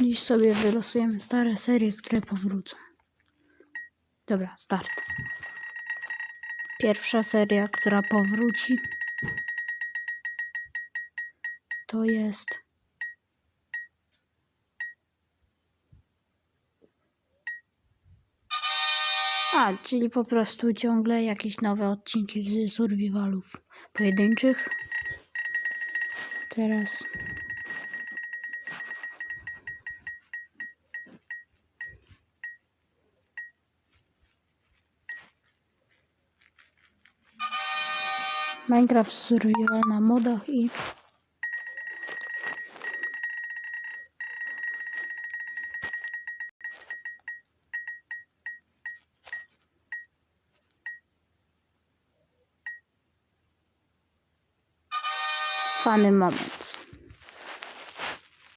Dziś sobie wylosujemy stare serie, które powrócą. Dobra, start. Pierwsza seria, która powróci, to jest. A, czyli po prostu ciągle jakieś nowe odcinki z survivalów pojedynczych. Teraz. Minecraft Survival na modach i Funny Moments.